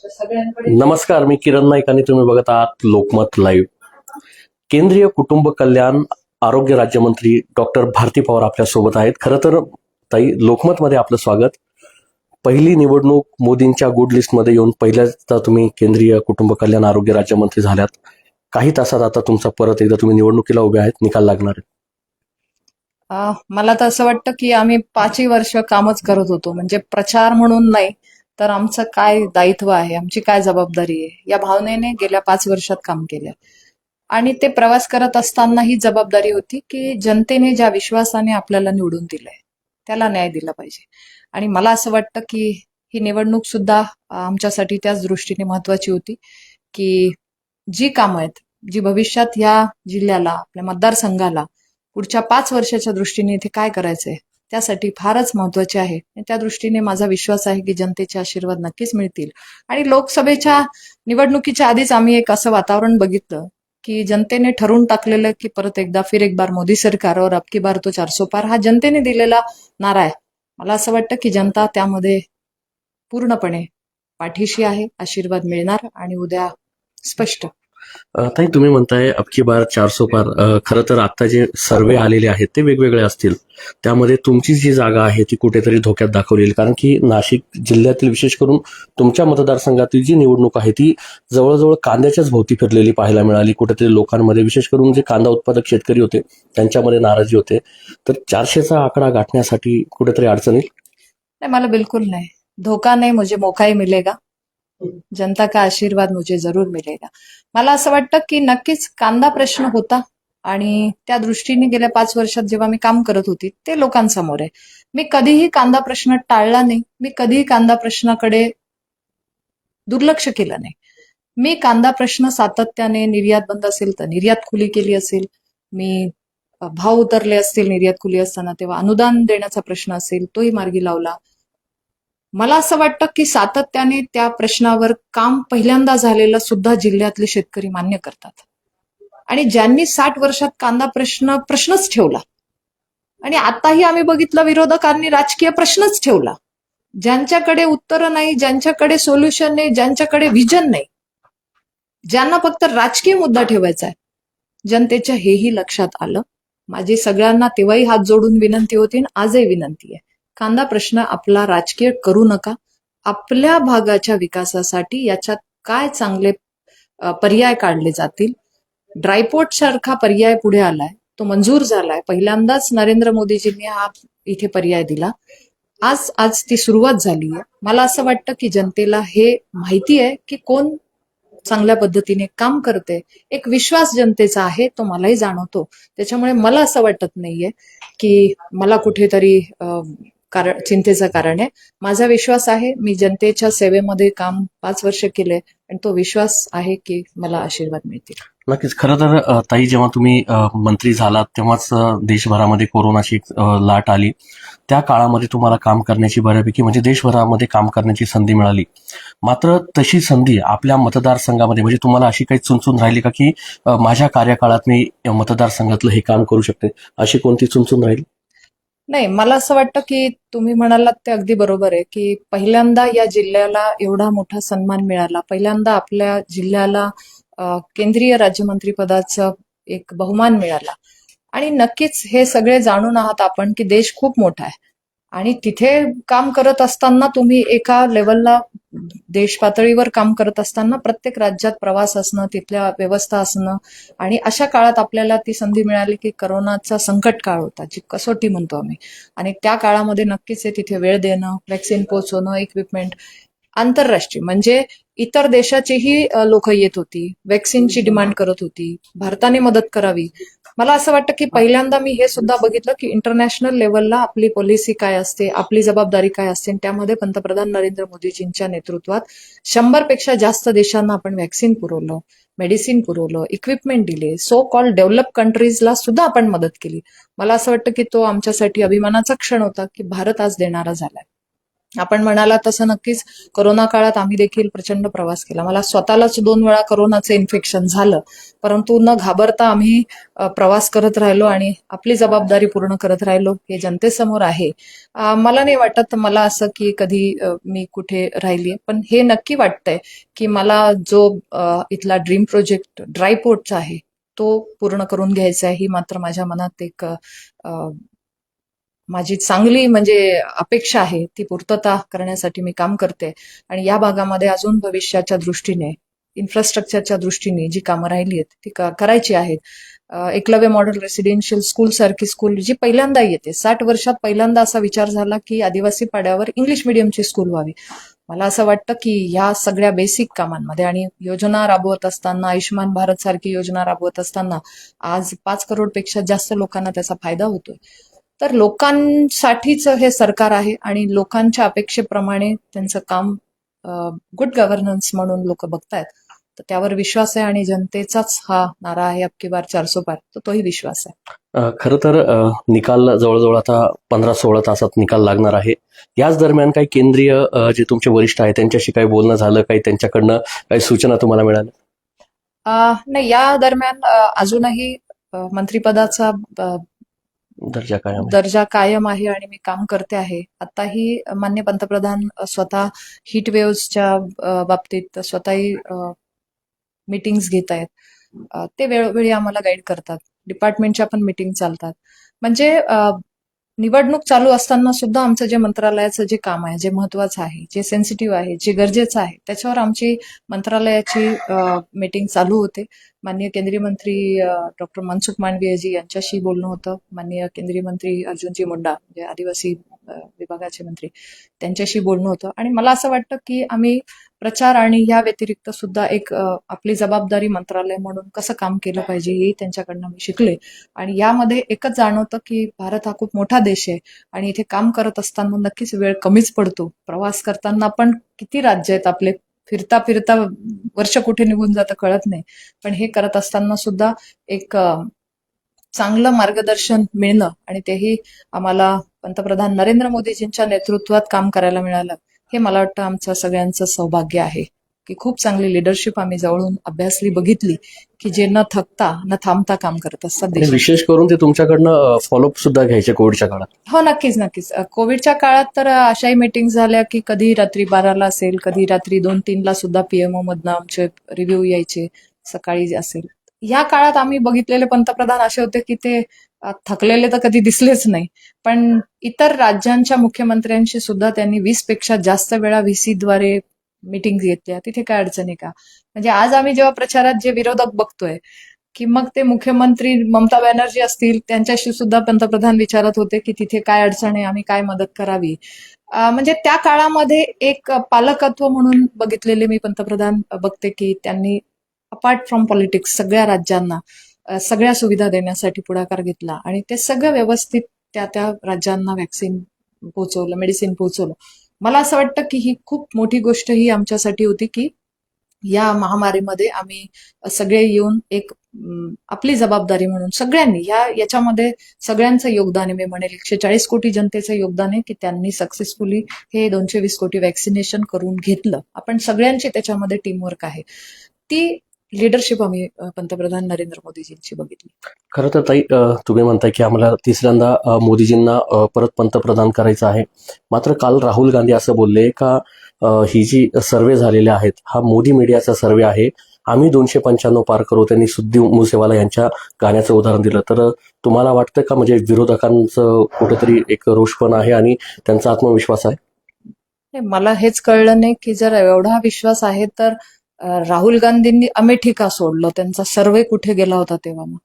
नमस्कार मी किरण नाईक आणि तुम्ही बघत आहात लोकमत लाईव्ह. केंद्रीय कुटुंब कल्याण आरोग्य राज्यमंत्री डॉक्टर भारती पवार आपल्यासोबत आहेत. खरं तर ताई लोकमतमध्ये आपलं स्वागत. पहिली निवडणूक मोदींच्या गुड लिस्टमध्ये येऊन पहिल्यांदा तुम्ही केंद्रीय कुटुंब कल्याण आरोग्य राज्यमंत्री झाल्यात. काही तासात आता तुमचा परत एकदा तुम्ही निवडणुकीला उभे आहेत. निकाल लागणार मला तर असं वाटतं की आम्ही पाचही वर्ष कामच करत होतो. म्हणजे प्रचार म्हणून नाही तर आमचं काय दायित्व आहे? आमची काय जबाबदारी आहे? या भावनेने गेल्या पाच वर्षात काम केलं. आणि ते प्रवास करत असताना ही जबाबदारी होती की जनतेने ज्या विश्वासाने आपल्याला निवडून दिलंय त्याला न्याय दिला पाहिजे. आणि मला असं वाटतं की ही निवडणूक सुद्धा आमच्यासाठी त्याच दृष्टीने महत्वाची होती की जी कामं आहेत जी भविष्यात या जिल्ह्याला आपल्या मतदारसंघाला पुढच्या पाच वर्षाच्या दृष्टीने इथे काय करायचंय त्यासाठी फारच महत्त्वाचे आहे. आणि त्या दृष्टीने माझा विश्वास आहे की जनतेचे आशीर्वाद नक्कीच मिळतील. आणि लोकसभेच्या निवडणुकीच्या आधीच आम्ही एक असं वातावरण बघितलं की जनतेने ठरवून टाकलेलं की परत एकदा फिर एक बार मोदी सरकार और अबकी बार तो चारसो पार हा जनतेने दिलेला नारा आहे. मला असं वाटतं की जनता त्यामध्ये पूर्णपणे पाठीशी आहे आशीर्वाद मिळणार आणि उद्या स्पष्ट. ताई तुम्ही म्हणताय अबकी बार चारसो पार खरं तर आता जे सर्वे आलेले आहेत ते वेगवेगळे असतील. त्यामध्ये तुमची जी जागा आहे ती कुठेतरी धोक्यात दाखवली कारण की नाशिक जिल्ह्यातील विशेष करून तुमच्या मतदारसंघातील जी निवडणूक आहे ती जवळजवळ कांद्याच्याच भोवती फिरलेली पाहायला मिळाली. कुठेतरी लोकांमध्ये विशेष करून जे कांदा उत्पादक शेतकरी होते त्यांच्यामध्ये नाराजी होते. तर चारशेचा आकडा गाठण्यासाठी कुठेतरी अडचण? येईल नाही मला बिलकुल नाही. धोका नाही मुझे मौकाही मिलेगा. जनता का आशीर्वाद मुझे जरूर मिलेगा? मला असं वाटतं की नक्कीच कांदा प्रश्न होता आणि त्या दृष्टीने गेल्या पाच वर्षात जेव्हा मी काम करत होती ते लोकांसमोर आहे. मी कधीही कांदा प्रश्न टाळला नाही. मी कधीही कांदा प्रश्नाकडे दुर्लक्ष केलं नाही. मी कांदा प्रश्न सातत्याने निर्यात बंद असेल तर निर्यात खुली केली असेल. मी भाव उतरले असतील निर्यात खुली असताना तेव्हा अनुदान देण्याचा प्रश्न असेल तोही मार्गी लावला. मला असं वाटतं की सातत्याने त्या प्रश्नावर काम पहिल्यांदा झालेलं सुद्धा जिल्ह्यातले शेतकरी मान्य करतात. आणि ज्यांनी साठ वर्षात कांदा प्रश्न प्रश्नच ठेवला आणि आताही आम्ही बघितलं विरोधकांनी राजकीय प्रश्नच ठेवला. ज्यांच्याकडे उत्तरं नाही ज्यांच्याकडे सोल्युशन नाही ज्यांच्याकडे व्हिजन नाही ज्यांना फक्त राजकीय मुद्दा ठेवायचा आहे जनतेच्या हेही लक्षात आलं. माझी सगळ्यांना तेव्हाही हात जोडून विनंती होती आणि आजही विनंती आहे. कांदा प्रश्न आपला राजकीय करू नका. आपल्या भागाच्या विकासासाठी याच्यात काय चांगले पर्याय काढले जातील? ड्रायपोर्ट सारखा पर्याय पुढे आलाय. तो मंजूर झालाय. पहिल्यांदाच नरेंद्र मोदीजींनी हा इथे पर्याय दिला. आज आज ती सुरुवात झाली आहे. मला असं वाटतं की जनतेला हे माहिती आहे की कोण चांगल्या पद्धतीने काम करते. एक विश्वास जनतेचा आहे तो मलाही जाणवतो. त्याच्यामुळे मला असं वाटत नाहीये की मला कुठेतरी अ, कारण चिंतेचं कारण आहे. माझा विश्वास आहे मी जनतेच्या सेवेमध्ये काम पाच वर्ष केले आणि तो विश्वास आहे की मला आशीर्वाद मिळतील. नक्कीच. खरं तर ताई जेव्हा तुम्ही मंत्री झालात तेव्हाच देशभरामध्ये कोरोनाची लाट आली. त्या काळामध्ये तुम्हाला काम करण्याची बऱ्यापैकी म्हणजे देशभरामध्ये काम करण्याची संधी मिळाली. मात्र तशी संधी आपल्या मतदारसंघामध्ये म्हणजे तुम्हाला अशी काही चुनचून राहिली का की माझ्या कार्यकाळात मी मतदारसंघातलं हे काम करू शकते अशी कोणती चुनचून राहील? नाही मला असं वाटतं की तुम्ही म्हणालात ते अगदी बरोबर आहे की पहिल्यांदा या जिल्ह्याला एवढा मोठा सन्मान मिळाला. पहिल्यांदा आपल्या जिल्ह्याला केंद्रीय राज्यमंत्री पदाचा एक बहुमान मिळाला. आणि नक्कीच हे सगळे जाणून आहात आपण की देश खूप मोठा आहे. आणि तिथे काम करत असताना तुम्ही एका लेवलला देश पातळीवर काम करत असताना प्रत्येक राज्यात प्रवास असणं तिथल्या व्यवस्था असणं आणि अशा काळात आपल्याला ती संधी मिळाली की करोनाचा संकट काळ होता जी कसोटी म्हणतो आम्ही. आणि त्या काळामध्ये नक्कीच आहे तिथे वेळ देणं व्हॅक्सिन पोचवणं इक्विपमेंट आंतरराष्ट्रीय म्हणजे इतर देशाचीही लोक येत होती वॅक्सिनची डिमांड करत होती भारताने मदत करावी. मला असं वाटतं की पहिल्यांदा मी हे सुद्धा बघितलं की इंटरनॅशनल लेवलला आपली पॉलिसी काय असते आपली जबाबदारी काय असते त्यामध्ये पंतप्रधान नरेंद्र मोदीजींच्या नेतृत्वात शंभरपेक्षा जास्त देशांना आपण वॅक्सिन पुरवलं मेडिसिन पुरवलं इक्विपमेंट दिले सो कॉल डेव्हलप कंट्रीजला सुद्धा आपण मदत केली. मला असं वाटतं की तो आमच्यासाठी अभिमानाचा क्षण होता की भारत आज देणारा झालाय. आपण म्हणाला तसं नक्कीच कोरोना काळात आम्ही देखील प्रचंड प्रवास केला. मला स्वतःलाच दोन वेळा कोरोनाचं इन्फेक्शन झालं. परंतु न घाबरता आम्ही प्रवास करत राहिलो आणि आपली जबाबदारी पूर्ण करत राहिलो. हे जनतेसमोर आहे. मला नाही वाटत मला असं की कधी मी कुठे राहिली. पण हे नक्की वाटतंय की मला जो इथला ड्रीम प्रोजेक्ट ड्रायपोर्टचा आहे तो पूर्ण करून घ्यायचा आहे. ही मात्र माझ्या मनात एक माझी चांगली म्हणजे अपेक्षा आहे ती पूर्तता करण्यासाठी मी काम करते. आणि या भागामध्ये अजून भविष्याच्या दृष्टीने इन्फ्रास्ट्रक्चरच्या दृष्टीने जी कामं राहिली आहेत ती करायची आहेत. एकलव्य मॉडेल रेसिडेन्शियल स्कूल सारखी स्कूल जी पहिल्यांदा येते. साठ वर्षात पहिल्यांदा असा विचार झाला की आदिवासी पाड्यावर इंग्लिश मिडियमची स्कूल व्हावी. मला असं वाटतं की ह्या सगळ्या बेसिक कामांमध्ये आणि योजना राबवत असताना आयुष्यमान भारत सारखी योजना राबवत असताना आज पाच करोडपेक्षा जास्त लोकांना त्याचा फायदा होतोय. तर लोकांसाठीच हे सरकार आहे आणि लोकांच्या अपेक्षेप्रमाणे त्यांचं काम गुड गव्हर्नन्स म्हणून लोक बघतायत. तर त्यावर विश्वास आहे आणि जनतेचाच हा नारा आहे अबकी बार चारसो पार. तर तोही विश्वास आहे. खरं तर निकाल जवळजवळ आता पंधरा सोळा तासात निकाल लागणार आहे. याच दरम्यान काही केंद्रीय जे तुमचे वरिष्ठ आहेत त्यांच्याशी काही बोलणं झालं काही त्यांच्याकडनं काही सूचना तुम्हाला मिळाल्या? नाही या दरम्यान अजूनही मंत्रिपदाचा दर्जा कायम दर्जा कायम आहे आणि मी काम करते आहे. आताही मान्य पंतप्रधान स्वतः हिट वेव्हच्या बाबतीत स्वतःही मीटिंग्स घेत आहेत. ते वेळोवेळी आम्हाला गाईड करतात. डिपार्टमेंटच्या पण मीटिंग चालतात. म्हणजे निवडणूक चालू असताना सुद्धा आमचं जे मंत्रालयाचं जे काम आहे जे महत्वाचं आहे जे सेन्सिटिव्ह आहे जे गरजेचं आहे त्याच्यावर आमची मंत्रालयाची मीटिंग चालू होते. माननीय केंद्रीय मंत्री डॉक्टर मनसुख मांडवीयजी यांच्याशी बोलणं होतं. माननीय केंद्रीय मंत्री अर्जुनजी मुंडा म्हणजे आदिवासी विभागाचे मंत्री त्यांच्याशी बोलणं होतं. आणि मला असं वाटतं की आम्ही प्रचार आणि या व्यतिरिक्त सुद्धा एक आपली जबाबदारी मंत्रालय म्हणून कसं काम केलं पाहिजे हे त्यांच्याकडनं मी शिकले. आणि यामध्ये एकच जाणवतं की भारत हा खूप मोठा देश आहे आणि इथे काम करत असताना नक्कीच वेळ कमीच पडतो. प्रवास करताना पण किती राज्य आहेत आपले? फिरता फिरता वर्ष कुठे निघून जातं कळत नाही. पण हे करत असताना सुद्धा एक चांगलं मार्गदर्शन मिळणं आणि तेही आम्हाला पंतप्रधान नरेंद्र मोदीजींच्या नेतृत्वात काम करायला मिळालं. हे मला वाटतं आमचं सगळ्यांचं सौभाग्य आहे की खूप चांगली लिडरशिप आम्ही जवळून अभ्यासली बघितली की जे न थकता न थांबता काम करत असतात विशेष करून ते तुमच्याकडनं फॉलोअप सुद्धा घ्यायचे कोविडच्या काळात. हो नक्कीच नक्कीच. कोविडच्या काळात तर अशाही मीटिंग झाल्या की कधी रात्री बाराला असेल कधी रात्री दोन तीनला सुद्धा पीएमओ मधनं आमचे रिव्ह्यू यायचे सकाळी असेल. या काळात आम्ही बघितलेले पंतप्रधान असे होते की ते थकलेले तर कधी दिसलेच नाही. पण इतर राज्यांच्या मुख्यमंत्र्यांशी सुद्धा त्यांनी वीसपेक्षा जास्त वेळा व्हीसीद्वारे मिटिंग घेतल्या. तिथे काय अडचणी का? म्हणजे आज आम्ही जेव्हा प्रचारात जे विरोधक बघतोय की मग ते मुख्यमंत्री ममता बॅनर्जी असतील त्यांच्याशी सुद्धा पंतप्रधान विचारत होते की तिथे काय अडचण आहे आम्ही काय मदत करावी? म्हणजे त्या काळामध्ये एक पालकत्व म्हणून बघितलेले मी पंतप्रधान बघते की त्यांनी अपार्ट फ्रॉम पॉलिटिक्स सगळ्या राज्यांना सगळ्या सुविधा देण्यासाठी पुढाकार घेतला. आणि ते सगळं व्यवस्थित त्या त्या राज्यांना व्हॅक्सिन पोहोचवलं मेडिसिन पोहोचवलं. मला असं वाटतं की ही खूप मोठी गोष्ट ही आमच्यासाठी होती की या महामारीमध्ये आम्ही सगळे येऊन एक आपली जबाबदारी म्हणून सगळ्यांनी या याच्यामध्ये सगळ्यांचं योगदान मी म्हणेल एकशे चाळीस कोटी जनतेचं योगदान आहे की त्यांनी सक्सेसफुली हे दोनशे वीस कोटी वॅक्सिनेशन करून घेतलं. आपण सगळ्यांची त्याच्यामध्ये टीमवर्क आहे. ती लिडरशिप आम्ही पंतप्रधान नरेंद्र मोदीजींची बघितली. खरं तर ताई तुम्ही म्हणताय की आम्हाला तिसऱ्यांदा मोदीजींना परत पंतप्रधान करायचं आहे. मात्र काल राहुल गांधी असं बोलले का ही जी सर्वे झालेले आहेत हा मोदी मीडियाचा सर्वे आहे. आम्ही दोनशे पंच्याण्णव पार करू त्यांनी सुद्दी मुसेवाला यांच्या गाण्याचं उदाहरण दिलं. तर तुम्हाला वाटतं का म्हणजे विरोधकांचं कुठेतरी एक रोषपण आहे आणि त्यांचा आत्मविश्वास आहे? नाही, मला हेच कळलं नाही की जर एवढा विश्वास आहे तर राहुल गांधींनी अमेठी का सोडलं. त्यांचा सर्वे कुठे गेला होता तेव्हा मग.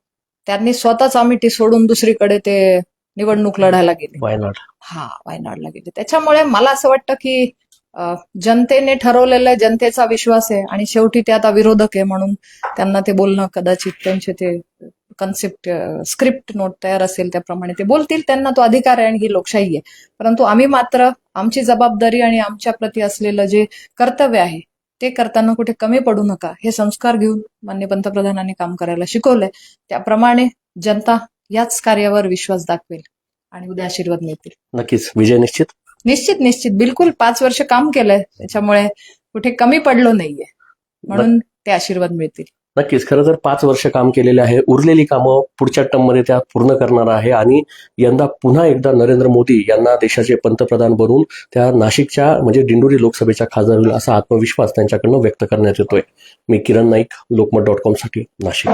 त्यांनी स्वतःच अमेठी सोडून दुसरीकडे ते निवडणूक लढायला गेले. वायनाड. हा वायनाडला गेले. त्याच्यामुळे मला असं वाटतं की जनतेने ठरवलेलं आहे, जनतेचा विश्वास आहे आणि शेवटी ते आता विरोधक आहे म्हणून त्यांना ते बोलणं कदाचित त्यांचे ते कन्सेप्ट स्क्रिप्ट नोट तयार असेल त्याप्रमाणे. ते बोलतील त्यांना तो अधिकार आहे आणि ही लोकशाही आहे. परंतु आम्ही मात्र आमची जबाबदारी आणि आमच्या प्रती असलेलं जे कर्तव्य आहे ते करताना कुठे कमी पडू नका. हे संस्कार घेऊन मान्य पंतप्रधानांनी काम करायला शिकवलंय. त्याप्रमाणे जनता याच कार्यावर विश्वास दाखवेल आणि उद्या आशीर्वाद मिळतील. नक्कीच. विजय निश्चित? निश्चित निश्चित. बिलकुल पाच वर्ष काम केलंय. त्याच्यामुळे कुठे कमी पडलो नाहीये. म्हणून ते आशीर्वाद मिळतील. नक्कीच. खरं तर पाच वर्ष काम केलेले आहे. उरलेली कामं पुढच्या टर्ममध्ये त्या पूर्ण करणार आहे आणि यंदा पुन्हा एकदा नरेंद्र मोदी यांना देशाचे पंतप्रधान बनवून त्या नाशिकच्या म्हणजे दिंडोरी लोकसभेच्या खासदार होईल असा आत्मविश्वास त्यांच्याकडनं व्यक्त करण्यात येतोय. मी किरण नाईक लोकमत डॉट कॉमसाठी नाशिक.